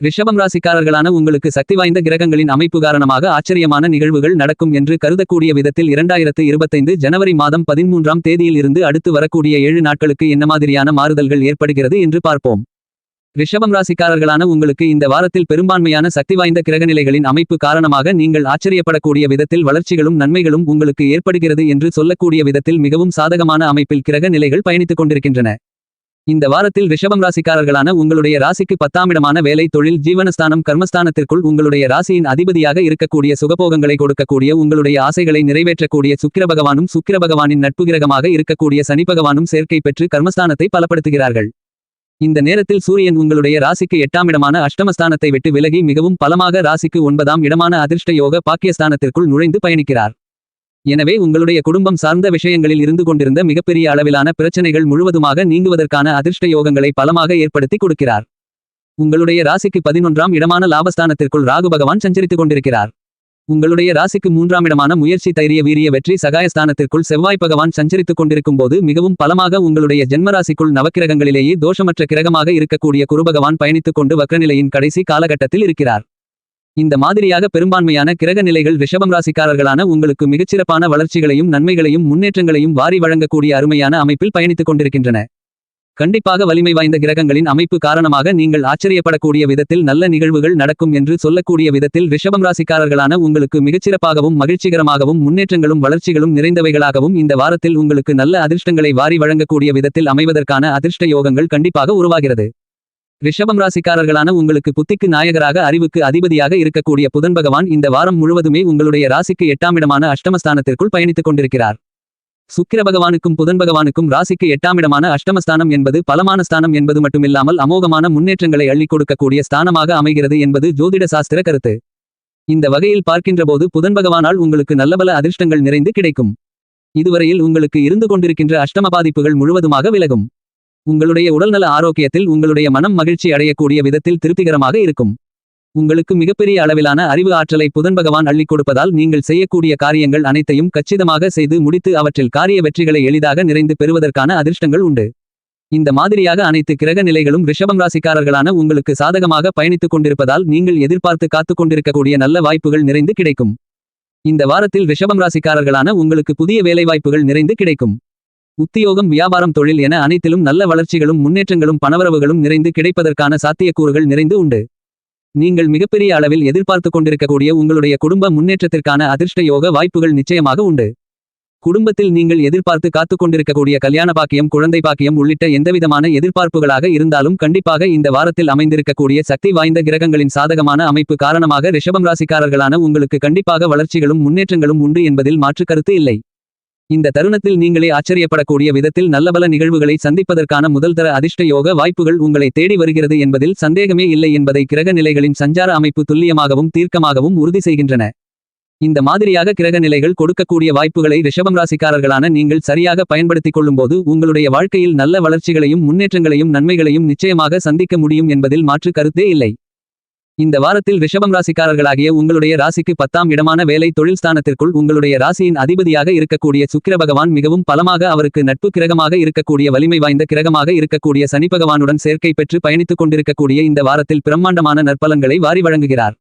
ரிஷபம் ராசிக்காரர்களான உங்களுக்கு சக்தி வாய்ந்த கிரகங்களின் அமைப்பு காரணமாக ஆச்சரியமான நிகழ்வுகள் நடக்கும் என்று கருதக்கூடிய விதத்தில் இரண்டாயிரத்து இருபத்தைந்து ஜனவரி மாதம் பதிமூன்றாம் தேதியில் இருந்து அடுத்து வரக்கூடிய ஏழு நாட்களுக்கு என்ன மாதிரியான மாறுதல்கள் ஏற்படுகிறது என்று பார்ப்போம். ரிஷபம் ராசிக்காரர்களான உங்களுக்கு இந்த வாரத்தில் பெரும்பான்மையான சக்தி வாய்ந்த கிரகநிலைகளின் அமைப்பு காரணமாக நீங்கள் ஆச்சரியப்படக்கூடிய விதத்தில் வளர்ச்சிகளும் நன்மைகளும் உங்களுக்கு ஏற்படுகிறது என்று சொல்லக்கூடிய விதத்தில் மிகவும் சாதகமான அமைப்பில் கிரக நிலைகள் பயணித்துக் கொண்டிருக்கின்றன. இந்த வாரத்தில் ரிஷபம் ராசிக்காரர்களான உங்களுடைய ராசிக்கு பத்தாமிடமான வேலை தொழில் ஜீவனஸ்தானம் கர்மஸ்தானத்திற்குள் உங்களுடைய ராசியின் அதிபதியாக இருக்கக்கூடிய சுகபோகங்களை கொடுக்கக்கூடிய உங்களுடைய ஆசைகளை நிறைவேற்றக்கூடிய சுக்கிர பகவானும் சுக்கிர பகவானின் நட்பு கிரகமாக இருக்கக்கூடிய சனி பகவானும் சேர்க்கை பெற்று கர்மஸ்தானத்தை பலப்படுத்துகிறார்கள். இந்த நேரத்தில் சூரியன் உங்களுடைய ராசிக்கு எட்டாம் இடமான அஷ்டமஸ்தானத்தை விட்டு விலகி மிகவும் பலமாக ராசிக்கு ஒன்பதாம் இடமான அதிர்ஷ்ட யோக பாக்கியஸ்தானத்திற்குள் நுழைந்து பயணிக்கிறார். எனவே உங்களுடைய குடும்பம் சார்ந்த விஷயங்களில் இருந்து கொண்டிருந்த மிகப்பெரிய அளவிலான பிரச்சனைகள் முழுவதுமாக நீங்குவதற்கான அதிர்ஷ்ட யோகங்களை பலமாக ஏற்படுத்தி கொடுக்கிறார். உங்களுடைய ராசிக்கு பதினொன்றாம் இடமான லாபஸ்தானத்திற்குள் ராகு பகவான் சஞ்சரித்துக் கொண்டிருக்கிறார். உங்களுடைய ராசிக்கு மூன்றாம் இடமான முயற்சி தைரிய வீரிய வெற்றி சகாயஸ்தானத்திற்குள் செவ்வாய் பகவான் சஞ்சரித்துக் கொண்டிருக்கும் போது மிகவும் பலமாக உங்களுடைய ஜென்மராசிக்குள் நவக்கிரகங்களிலேயே தோஷமற்ற கிரகமாக இருக்கக்கூடிய குருபகவான் பயணித்துக் கொண்டு வக்ரநிலையின் கடைசி காலகட்டத்தில் இருக்கிறார். இந்த மாதிரியாக பெரும்பான்மையான கிரக நிலைகள் ரிஷபம் ராசிக்காரர்களான உங்களுக்கு மிகச்சிறப்பான வளர்ச்சிகளையும் நன்மைகளையும் முன்னேற்றங்களையும் வாரி வழங்கக்கூடிய அருமையான அமைப்பில் பயணித்துக் கொண்டிருக்கின்றன. கண்டிப்பாக வலிமை வாய்ந்த கிரகங்களின் அமைப்பு காரணமாக நீங்கள் ஆச்சரியப்படக்கூடிய விதத்தில் நல்ல நிகழ்வுகள் நடக்கும் என்று சொல்லக்கூடிய விதத்தில் ரிஷபம் ராசிக்காரர்களான உங்களுக்கு மிகச்சிறப்பாகவும் மகிழ்ச்சிகரமாகவும் முன்னேற்றங்களும் வளர்ச்சிகளும் நிறைந்தவைகளாகவும் இந்த வாரத்தில் உங்களுக்கு நல்ல அதிர்ஷ்டங்களை வாரி வழங்கக்கூடிய விதத்தில் அமைவதற்கான அதிர்ஷ்ட யோகங்கள் கண்டிப்பாக உருவாகிறது. ரிஷபம் ராசிக்காரர்களான உங்களுக்கு புத்திக்கு நாயகராக அறிவுக்கு அதிபதியாக இருக்கக்கூடிய புதன் பகவான் இந்த வாரம் முழுவதுமே உங்களுடைய ராசிக்கு எட்டாம் இடமான அஷ்டமஸ்தானத்திற்குள் பயணித்துக் கொண்டிருக்கிறார். சுக்கிர பகவானுக்கும் புதன் பகவானுக்கும் ராசிக்கு எட்டாம் இடமான அஷ்டமஸ்தானம் என்பது பலமான ஸ்தானம் என்பது மட்டுமில்லாமல் அமோகமான முன்னேற்றங்களை அள்ளிக் கொடுக்கக்கூடிய ஸ்தானமாக அமைகிறது என்பது ஜோதிட சாஸ்திர கருத்து. இந்த வகையில் பார்க்கின்றபோது புதன் பகவானால் உங்களுக்கு நல்லபல அதிர்ஷ்டங்கள் நிறைந்து கிடைக்கும். இதுவரையில் உங்களுக்கு இருந்து கொண்டிருக்கின்ற அஷ்டம பாதிப்புகள் முழுவதுமாக விலகும். உங்களுடைய உடல்நல ஆரோக்கியத்தில் உங்களுடைய மனம் மகிழ்ச்சி அடையக்கூடிய விதத்தில் திருப்திகரமாக இருக்கும். உங்களுக்கு மிகப்பெரிய அளவிலான அறிவு ஆற்றலை புதன் பகவான் அள்ளிக் கொடுப்பதால் நீங்கள் செய்யக்கூடிய காரியங்கள் அனைத்தையும் கச்சிதமாக செய்து முடித்து அவற்றில் காரிய வெற்றிகளை எளிதாக நிறைந்து பெறுவதற்கான அதிர்ஷ்டங்கள் உண்டு. இந்த மாதிரியாக அனைத்து கிரக நிலைகளும் ரிஷபம் ராசிக்காரர்களான உங்களுக்கு சாதகமாக பயணித்துக் கொண்டிருப்பதால் நீங்கள் எதிர்பார்த்து காத்துக் கொண்டிருக்கக்கூடிய நல்ல வாய்ப்புகள் நிறைந்து கிடைக்கும். இந்த வாரத்தில் ரிஷபம் ராசிக்காரர்களான உங்களுக்கு புதிய வேலைவாய்ப்புகள் நிறைந்து கிடைக்கும். உத்தியோகம் வியாபாரம் தொழில் என அனைத்திலும் நல்ல வளர்ச்சிகளும் முன்னேற்றங்களும் பணவரவுகளும் நிறைந்து கிடைப்பதற்கான சாத்தியக்கூறுகள் நிறைந்து உண்டு. நீங்கள் மிகப்பெரிய அளவில் எதிர்பார்த்து கொண்டிருக்கக்கூடிய உங்களுடைய குடும்ப முன்னேற்றத்திற்கான அதிர்ஷ்ட யோக வாய்ப்புகள் நிச்சயமாக உண்டு. குடும்பத்தில் நீங்கள் எதிர்பார்த்து காத்துக் கொண்டிருக்கக்கூடிய கல்யாண பாக்கியம் குழந்தை பாக்கியம் உள்ளிட்ட எந்தவிதமான எதிர்பார்ப்புகளாக இருந்தாலும் கண்டிப்பாக இந்த வாரத்தில் அமைந்திருக்கக்கூடிய சக்தி வாய்ந்த கிரகங்களின் சாதகமான அமைப்பு காரணமாக ரிஷபம் ராசிக்காரர்களான உங்களுக்கு கண்டிப்பாக வளர்ச்சிகளும் முன்னேற்றங்களும் உண்டு என்பதில் மாற்று கருத்து இல்லை. இந்த தருணத்தில் நீங்களே ஆச்சரியப்படக்கூடிய விதத்தில் நல்லபல நிகழ்வுகளை சந்திப்பதற்கான முதல்தர அதிர்ஷ்ட யோக வாய்ப்புகள் உங்களை தேடி வருகிறது என்பதில் சந்தேகமே இல்லை என்பதை கிரக நிலைகளின் சஞ்சார அமைப்பு துல்லியமாகவும் தீர்க்கமாகவும் உறுதி செய்கின்றன. இந்த மாதிரியாக கிரக நிலைகள் கொடுக்கக்கூடிய வாய்ப்புகளை ரிஷபம் ராசிக்காரர்களான நீங்கள் சரியாக பயன்படுத்திக் கொள்ளும்போது உங்களுடைய வாழ்க்கையில் நல்ல வளர்ச்சிகளையும் முன்னேற்றங்களையும் நன்மைகளையும் நிச்சயமாக சந்திக்க முடியும் என்பதில் மாற்று கருத்தே இல்லை. இந்த வாரத்தில் ரிஷபம் ராசிக்காரர்களாகிய உங்களுடைய ராசிக்கு பத்தாம் இடமான வேலை தொழில் ஸ்தானத்திற்குள் உங்களுடைய ராசியின் அதிபதியாக இருக்கக்கூடிய சுக்கிர பகவான் மிகவும் பலமாக அவருக்கு நட்பு கிரகமாக இருக்கக்கூடிய வலிமை வாய்ந்த கிரகமாக இருக்கக்கூடிய சனி பகவானுடன் சேர்க்கை பெற்று பயணித்துக் கொண்டிருக்கக்கூடிய இந்த வாரத்தில் பிரம்மாண்டமான நற்பலன்களை வாரி வழங்குகிறார்.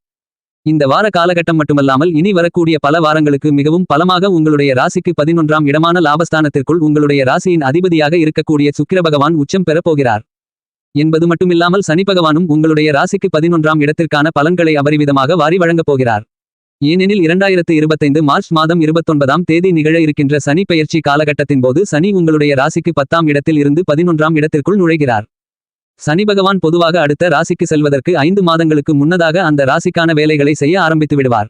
இந்த வார காலகட்டம் மட்டுமல்லாமல் இனி வரக்கூடிய பல வாரங்களுக்கு மிகவும் பலமாக உங்களுடைய ராசிக்கு பதினொன்றாம் இடமான லாபஸ்தானத்திற்குள் உங்களுடைய ராசியின் அதிபதியாக இருக்கக்கூடிய சுக்கிர பகவான் உச்சம் பெறப்போகிறார் என்பது மட்டுமில்லாமல் சனி பகவானும் உங்களுடைய ராசிக்கு பதினொன்றாம் இடத்திற்கான பலன்களை அபரிவிதமாக வாரி வழங்கப் போகிறார். ஏனெனில் இரண்டாயிரத்து இருபத்தைந்து மார்ச் மாதம் இருபத்தொன்பதாம் தேதி நிகழ இருக்கின்ற சனி பெயர்ச்சி காலகட்டத்தின் போது சனி உங்களுடைய ராசிக்கு பத்தாம் இடத்தில் இருந்து பதினொன்றாம் இடத்திற்குள் நுழைகிறார். சனி பகவான் பொதுவாக அடுத்த ராசிக்கு செல்வதற்கு ஐந்து மாதங்களுக்கு முன்னதாக அந்த ராசிக்கான வேலைகளை செய்ய ஆரம்பித்து விடுவார்.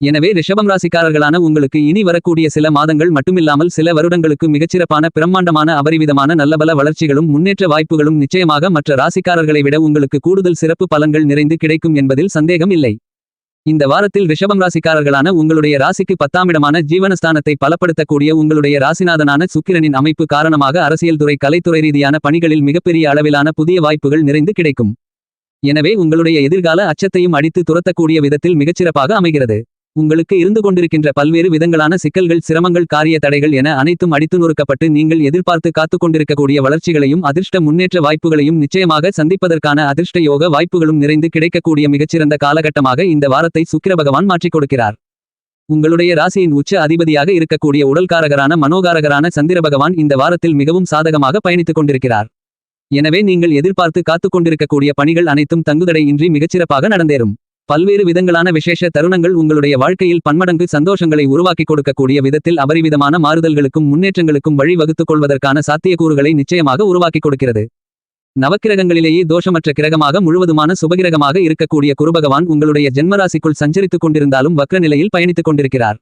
எனவே ரிஷபம் ராசிக்காரர்களான உங்களுக்கு இனி வரக்கூடிய சில மாதங்கள் மட்டுமில்லாமல் சில வருடங்களுக்கு மிகச்சிறப்பான பிரம்மாண்டமான அபரிவிதமான நல்லபல வளர்ச்சிகளும் முன்னேற்ற வாய்ப்புகளும் நிச்சயமாக மற்ற ராசிக்காரர்களை விட உங்களுக்கு கூடுதல் சிறப்பு பலன்கள் நிறைந்து கிடைக்கும் என்பதில் சந்தேகம் இல்லை. இந்த வாரத்தில் ரிஷபம் ராசிக்காரர்களான உங்களுடைய ராசிக்கு பத்தாமிடமான ஜீவனஸ்தானத்தை பலப்படுத்தக்கூடிய உங்களுடைய ராசிநாதனான சுக்கிரனின் அமைப்பு காரணமாக அரசியல் துறை கலைத்துறை ரீதியான பணிகளில் மிகப்பெரிய அளவிலான புதிய வாய்ப்புகள் நிறைந்து கிடைக்கும். எனவே உங்களுடைய எதிர்கால அச்சத்தையும் அடித்து துரத்தக்கூடிய விதத்தில் மிகச்சிறப்பாக அமைகிறது. உங்களுக்கு இருந்து கொண்டிருக்கின்ற பல்வேறு விதங்களான சிக்கல்கள் சிரமங்கள் காரிய தடைகள் என அனைத்தும் அடித்து நொறுக்கப்பட்டு நீங்கள் எதிர்பார்த்து காத்துக் கொண்டிருக்கக்கூடிய வளர்ச்சிகளையும் அதிர்ஷ்ட முன்னேற்ற வாய்ப்புகளையும் நிச்சயமாக சந்திப்பதற்கான அதிர்ஷ்ட யோக வாய்ப்புகளும் நிறைந்து கிடைக்கக்கூடிய மிகச்சிறந்த காலகட்டமாக இந்த வாரத்தை சுக்கிர பகவான் மாற்றிக் கொடுக்கிறார். உங்களுடைய ராசியின் உச்ச அதிபதியாக இருக்கக்கூடிய உடல்காரகரான மனோகாரகரான சந்திர பகவான் இந்த வாரத்தில் மிகவும் சாதகமாக பயணித்துக் கொண்டிருக்கிறார். எனவே நீங்கள் எதிர்பார்த்து காத்துக் கொண்டிருக்கக்கூடிய பணிகள் அனைத்தும் தங்குதடையின்றி மிகச்சிறப்பாக நடந்தேறும். பல்வேறு விதங்களான விசேஷ தருணங்கள் உங்களுடைய வாழ்க்கையில் பன்மடங்கு சந்தோஷங்களை உருவாக்கி கொடுக்கக்கூடிய விதத்தில் அபரிவிதமான மாறுதல்களுக்கும் முன்னேற்றங்களுக்கும் வழி வகுத்துக் கொள்வதற்கான சாத்தியக்கூறுகளை நிச்சயமாக உருவாக்கி கொடுக்கிறது. நவக்கிரகங்களிலேயே தோஷமற்ற கிரகமாக முழுவதுமான சுபகிரகமாக இருக்கக்கூடிய குருபகவான் உங்களுடைய ஜென்மராசிக்குள் சஞ்சரித்துக் கொண்டிருந்தாலும் வக்ர நிலையில் பயணித்துக் கொண்டிருக்கிறார்.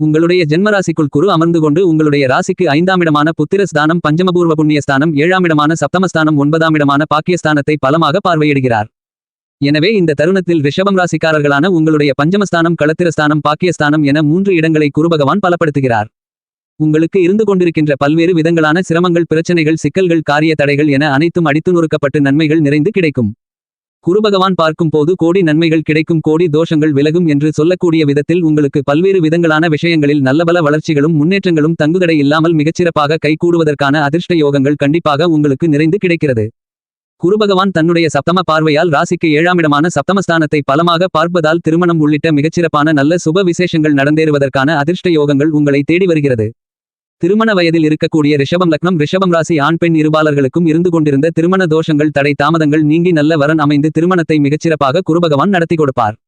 உங்களுடைய ஜென்மராசிக்குள் குரு அமர்ந்து கொண்டு உங்களுடைய ராசிக்கு ஐந்தாம் இடமான புத்திரஸ்தானம் பஞ்சமபூர்வ புண்ணியஸ்தானம் ஏழாம் இடமான சப்தமஸ்தானம் ஒன்பதாம் இடமான பாக்கியஸ்தானத்தை பலமாக பார்வையிடுகிறார். எனவே இந்த தருணத்தில் ரிஷபம் ராசிக்காரர்களான உங்களுடைய பஞ்சமஸ்தானம் களத்திரஸ்தானம் பாக்கியஸ்தானம் என மூன்று இடங்களை குருபகவான் பலப்படுத்துகிறார். உங்களுக்கு இருந்து கொண்டிருக்கின்ற பல்வேறு விதங்களான சிரமங்கள் பிரச்சனைகள் சிக்கல்கள் காரிய தடைகள் என அனைத்தும் அடித்து நொறுக்கப்பட்டு நன்மைகள் நிறைந்து கிடைக்கும். குருபகவான் பார்க்கும் போது கோடி நன்மைகள் கிடைக்கும் கோடி தோஷங்கள் விலகும் என்று சொல்லக்கூடிய விதத்தில் உங்களுக்கு பல்வேறு விதங்களான விஷயங்களில் நல்லபல வளர்ச்சிகளும் முன்னேற்றங்களும் தங்குதடை இல்லாமல் மிகச்சிறப்பாக கைகூடுவதற்கான அதிர்ஷ்ட யோகங்கள் கண்டிப்பாக உங்களுக்கு நிறைந்து கிடைக்கிறது. குருபகவான் தன்னுடைய சப்தம பார்வையால் ராசிக்கு ஏழாம் இடமான சப்தமஸ்தானத்தை பலமாக பார்ப்பதால் திருமணம் உள்ளிட்ட மிகச்சிறப்பான நல்ல சுப விசேஷங்கள் நடந்தேறுவதற்கான அதிர்ஷ்ட யோகங்கள் உங்களை தேடி வருகிறது. திருமண வயதில் இருக்கக்கூடிய ரிஷபம் லக்னம் ரிஷபம் ராசி ஆண் பெண் இருபாளர்களுக்கும் இருந்து கொண்டிருந்த திருமண தோஷங்கள் தடை தாமதங்கள் நீங்கி நல்ல வரன் அமைந்து திருமணத்தை மிகச்சிறப்பாக குருபகவான் நடத்தி கொடுப்பார்.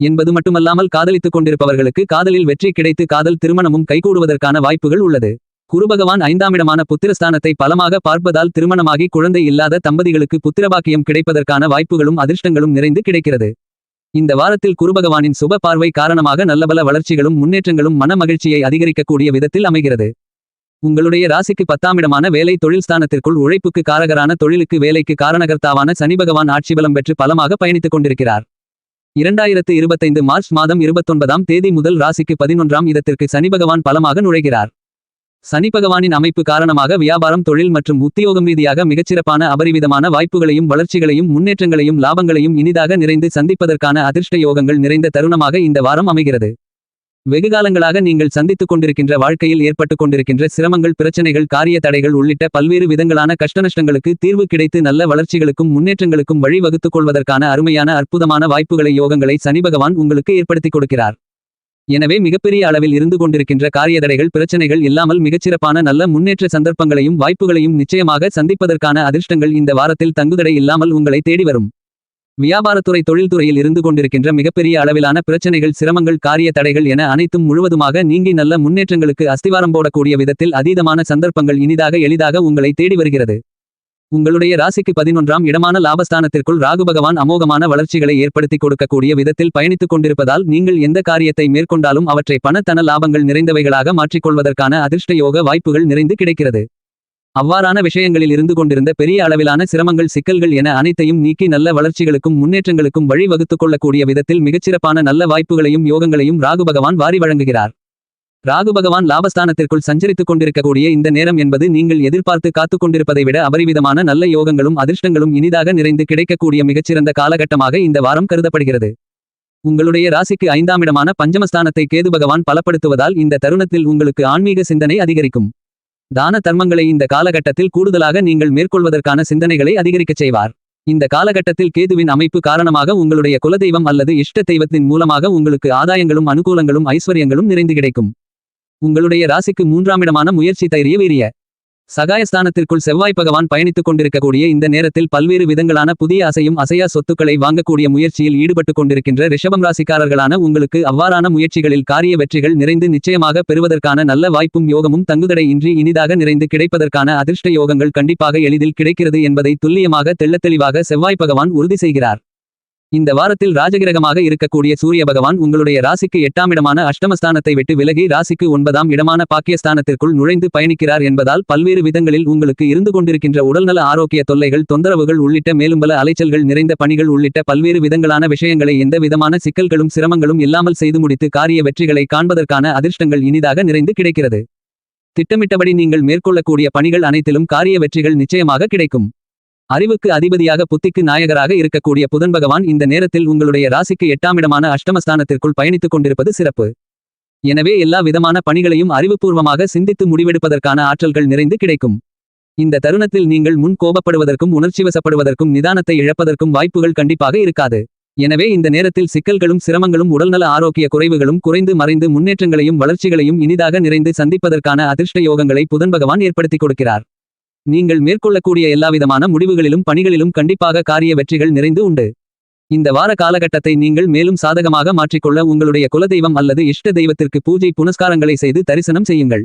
என்பது மட்டுமல்லாமல் காதலித்துக் கொண்டிருப்பவர்களுக்கு காதலில் வெற்றி கிடைத்து காதல் திருமணமும் கைகூடுவதற்கான வாய்ப்புகள் உள்ளது. குருபகவான் ஐந்தாமிடமான புத்திரஸ்தானத்தை பலமாக பார்ப்பதால் திருமணமாகி குழந்தை இல்லாத தம்பதிகளுக்கு புத்திரபாக்கியம் கிடைப்பதற்கான வாய்ப்புகளும் அதிர்ஷ்டங்களும் நிறைந்து கிடைக்கிறது. இந்த வாரத்தில் குருபகவானின் சுப பார்வை காரணமாக நல்லபல வளர்ச்சிகளும் முன்னேற்றங்களும் மன மகிழ்ச்சியை அதிகரிக்கக்கூடிய விதத்தில் அமைகிறது. உங்களுடைய ராசிக்கு பத்தாமிடமான வேலை தொழில் ஸ்தானத்திற்குள் உழைப்புக்கு காரகரான தொழிலுக்கு வேலைக்கு காரணகர்த்தாவான சனி பகவான் ஆட்சி பலம் பெற்று பலமாக பயணித்துக் கொண்டிருக்கிறார். இரண்டாயிரத்து இருபத்தைந்து மார்ச் மாதம் இருபத்தொன்பதாம் தேதி முதல் ராசிக்கு பதினொன்றாம் இடத்திற்கு சனி பகவான் பலமாக நுழைகிறார். சனி பகவானின் அமைப்பு காரணமாக வியாபாரம் தொழில் மற்றும் உத்தியோகம் ரீதியாக மிகச்சிறப்பான அபரிவிதமான வாய்ப்புகளையும் வளர்ச்சிகளையும் முன்னேற்றங்களையும் லாபங்களையும் இனிதாக நிறைந்து சந்திப்பதற்கான அதிர்ஷ்ட யோகங்கள் நிறைந்த தருணமாக இந்த வாரம் அமைகிறது. வெகுகாலங்களாக நீங்கள் சந்தித்துக் கொண்டிருக்கின்ற வாழ்க்கையில் ஏற்பட்டுக் கொண்டிருக்கின்ற சிரமங்கள் பிரச்சனைகள் காரிய தடைகள் உள்ளிட்ட பல்வேறு விதங்களான கஷ்டநஷ்டங்களுக்கு தீர்வு கிடைத்து நல்ல வளர்ச்சிகளுக்கும் முன்னேற்றங்களுக்கும் வழி வகுத்துக் கொள்வதற்கான அருமையான அற்புதமான வாய்ப்புகளை யோகங்களை சனி பகவான் உங்களுக்கு ஏற்படுத்திக் கொடுக்கிறார். எனவே மிகப்பெரிய அளவில் இருந்து கொண்டிருக்கின்ற காரியதடைகள் பிரச்சனைகள் இல்லாமல் மிகச்சிறப்பான நல்ல முன்னேற்ற சந்தர்ப்பங்களையும் வாய்ப்புகளையும் நிச்சயமாக சந்திப்பதற்கான அதிர்ஷ்டங்கள் இந்த வாரத்தில் தங்குதடை இல்லாமல் உங்களை தேடி வரும். வியாபாரத்துறை தொழில்துறையில் இருந்து கொண்டிருக்கின்ற மிகப்பெரிய அளவிலான பிரச்சனைகள் சிரமங்கள் காரிய தடைகள் என அனைத்தும் முழுவதுமாக நீங்கி நல்ல முன்னேற்றங்களுக்கு அஸ்திவாரம் போடக்கூடிய விதத்தில் அதீதமான சந்தர்ப்பங்கள் இனிதாக எளிதாக உங்களை தேடி வருகிறது. உங்களுடைய ராசிக்கு பதினொன்றாம் இடமான லாபஸ்தானத்திற்குள் ராகு பகவான் அமோகமான வளர்ச்சிகளை ஏற்படுத்திக் கொடுக்கக்கூடிய விதத்தில் பயணித்துக் கொண்டிருப்பதால் நீங்கள் எந்த காரியத்தை மேற்கொண்டாலும் அவற்றை பணத்தன லாபங்கள் நிறைந்தவைகளாக மாற்றிக்கொள்வதற்கான அதிர்ஷ்ட யோக வாய்ப்புகள் நிறைந்து கிடைக்கிறது. அவ்வாறான விஷயங்களில் இருந்து கொண்டிருந்த பெரிய அளவிலான சிரமங்கள் சிக்கல்கள் என அனைத்தையும் நீக்கி நல்ல வளர்ச்சிகளுக்கும் முன்னேற்றங்களுக்கும் வழி வகுத்துக் கொள்ளக்கூடிய விதத்தில் மிகச்சிறப்பான நல்ல வாய்ப்புகளையும் யோகங்களையும் ராகு பகவான் வாரி வழங்குகிறார். ராகு பகவான் லாபஸ்தானத்திற்குள் சஞ்சரித்துக் கொண்டிருக்கக்கூடிய இந்த நேரம் என்பது நீங்கள் எதிர்பார்த்து காத்துக் கொண்டிருப்பதை விட அபரிவிதமான நல்ல யோகங்களும் அதிர்ஷ்டங்களும் இனிதாக நிறைந்து கிடைக்கக்கூடிய மிகச்சிறந்த காலகட்டமாக இந்த வாரம் கருதப்படுகிறது. உங்களுடைய ராசிக்கு ஐந்தாமிடமான பஞ்சமஸ்தானத்தை கேது பகவான் பலப்படுத்துவதால் இந்த தருணத்தில் உங்களுக்கு ஆன்மீக சிந்தனை அதிகரிக்கும். தான தர்மங்களை இந்த காலகட்டத்தில் கூடுதலாக நீங்கள் மேற்கொள்வதற்கான சிந்தனைகளை அதிகரிக்கச் செய்வார். இந்த காலகட்டத்தில் கேதுவின் அமைப்பு காரணமாக உங்களுடைய குலதெய்வம் அல்லது இஷ்ட தெய்வத்தின் மூலமாக உங்களுக்கு ஆதாயங்களும் அனுகூலங்களும் ஐஸ்வர்யங்களும் நிறைந்து கிடைக்கும். உங்களுடைய ராசிக்கு மூன்றாம் இடமான முயற்சி தைரிய வீரிய. சகாயஸ்தானத்திற்குள் செவ்வாய் பகவான் பயணித்துக் கொண்டிருக்கக்கூடிய இந்த நேரத்தில் பல்வேறு விதங்களான புதிய அசையும் அசையா சொத்துக்களை வாங்கக்கூடிய முயற்சியில் ஈடுபட்டுக் கொண்டிருக்கின்ற ரிஷபம் ராசிக்காரர்களான உங்களுக்கு அவ்வாறான முயற்சிகளில் காரிய வெற்றிகள் நிறைந்து நிச்சயமாக பெறுவதற்கான நல்ல வாய்ப்பும் யோகமும் தங்குதடை இன்றி இனிதாக நிறைந்து கிடைப்பதற்கான அதிர்ஷ்ட யோகங்கள் கண்டிப்பாக எளிதில் கிடைக்கிறது என்பதை துல்லியமாக தெள்ளத்தெளிவாக செவ்வாய் பகவான் உறுதி செய்கிறார். இந்த வாரத்தில் ராஜகிரகமாக இருக்கக்கூடிய சூரிய பகவான் உங்களுடைய ராசிக்கு எட்டாம் இடமான அஷ்டமஸ்தானத்தை விட்டு விலகி ராசிக்கு ஒன்பதாம் இடமான பாக்கியஸ்தானத்திற்குள் நுழைந்து பயணிக்கிறார் என்பதால் பல்வேறு விதங்களில் உங்களுக்கு இருந்து கொண்டிருக்கின்ற உடல்நல ஆரோக்கிய தொல்லைகள் தொந்தரவுகள் உள்ளிட்ட மேலும்பல அலைச்சல்கள் நிறைந்த பணிகள் உள்ளிட்ட பல்வேறு விதங்களான விஷயங்களை எந்த விதமான சிக்கல்களும் சிரமங்களும் இல்லாமல் செய்து முடித்து காரிய வெற்றிகளை காண்பதற்கான அதிர்ஷ்டங்கள் இனிதாக நிறைந்து கிடைக்கிறது. திட்டமிட்டபடி நீங்கள் மேற்கொள்ளக்கூடிய பணிகள் அனைத்திலும் காரிய வெற்றிகள் நிச்சயமாக கிடைக்கும். அறிவுக்கு அதிபதியாக புத்திக்கு நாயகராக இருக்கக்கூடிய புதன் பகவான் இந்த நேரத்தில் உங்களுடைய ராசிக்கு எட்டாமிடமான அஷ்டமஸ்தானத்திற்குள் பயணித்துக் கொண்டிருப்பது சிறப்பு. எனவே எல்லா விதமான பணிகளையும் அறிவுபூர்வமாக சிந்தித்து முடிவெடுப்பதற்கான ஆற்றல்கள் நிறைந்து கிடைக்கும். இந்த தருணத்தில் நீங்கள் முன் கோபப்படுவதற்கும் உணர்ச்சிவசப்படுவதற்கும் நிதானத்தை இழப்பதற்கும் வாய்ப்புகள் கண்டிப்பாக இருக்காது. எனவே இந்த நேரத்தில் சிக்கல்களும் சிரமங்களும் உடல்நல ஆரோக்கிய குறைவுகளும் குறைந்து மறைந்து முன்னேற்றங்களையும் வளர்ச்சிகளையும் இனிதாக நிறைந்து சந்திப்பதற்கான அதிர்ஷ்ட யோகங்களை புதன் பகவான் ஏற்படுத்திக் கொடுக்கிறார். நீங்கள் மேற்கொள்ளக்கூடிய எல்லாவிதமான முடிவுகளிலும் பணிகளிலும் கண்டிப்பாக காரிய வெற்றிகள் நிறைந்து உண்டு. இந்த வார காலகட்டத்தை நீங்கள் மேலும் சாதகமாக மாற்றிக்கொள்ள உங்களுடைய குலதெய்வம் அல்லது இஷ்ட தெய்வத்திற்கு பூஜை புனஸ்காரங்களை செய்து தரிசனம் செய்யுங்கள்.